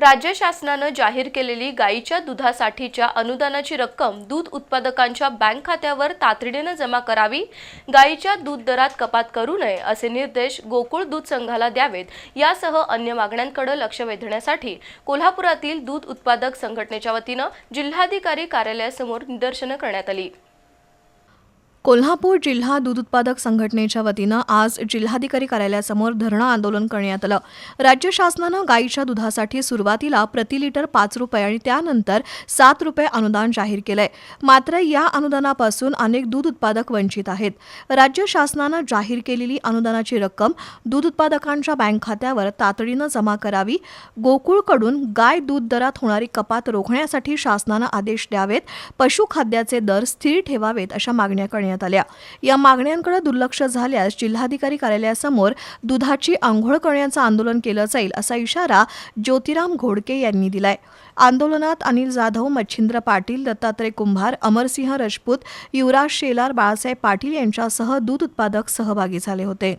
राज्य शासनानं जाहीर केलेली गायीच्या दुधासाठीच्या अनुदानाची रक्कम दूध उत्पादकांच्या बँक खात्यावर तातडीनं जमा करावी गायीच्या दूध दरात कपात करू नये असे निर्देश गोकुळ दूध संघाला द्यावेत. यासह अन्य मागण्यांकडे लक्ष वेधण्यासाठी कोल्हापुरातील दूध उत्पादक संघटनेच्या वतीनं जिल्हाधिकारी कार्यालयासमोर निदर्शनं करण्यात आली. कोल्हापूर जिल्हा दूध उत्पादक संघटनेच्या वतीनं आज जिल्हाधिकारी कार्यालयासमोर धरणं आंदोलन करण्यात आलं. राज्य शासनानं गायीच्या दुधासाठी सुरुवातीला प्रति लिटर पाच रुपये आणि त्यानंतर सात रुपये अनुदान जाहीर केलंय. मात्र या अनुदानापासून अनेक दूध उत्पादक वंचित आहेत. राज्य शासनानं जाहीर केलेली अनुदानाची रक्कम दूध उत्पादकांच्या बँक खात्यावर तातडीनं जमा करावी. गोकुळकडून गाय दूध दरात होणारी कपात रोखण्यासाठी शासनानं आदेश द्यावेत. पशुखाद्याचे दर स्थिर ठेवावेत अशा मागण्या करण्यात आल्या. या मागण्यांकडे दुर्लक्ष झाल्यास जिल्हाधिकारी कार्यालयासमोर दुधाची आंघोळ करण्याचं आंदोलन केलं जाईल असा इशारा ज्योतिराम घोडके यांनी दिलाय. आंदोलनात अनिल जाधव मच्छिंद्र पाटील दत्तात्रय कुंभार अमरसिंह राजपूत युवराज शेलार बाळासाहेब पाटील यांच्यासह दूध उत्पादक सहभागी झाले होते.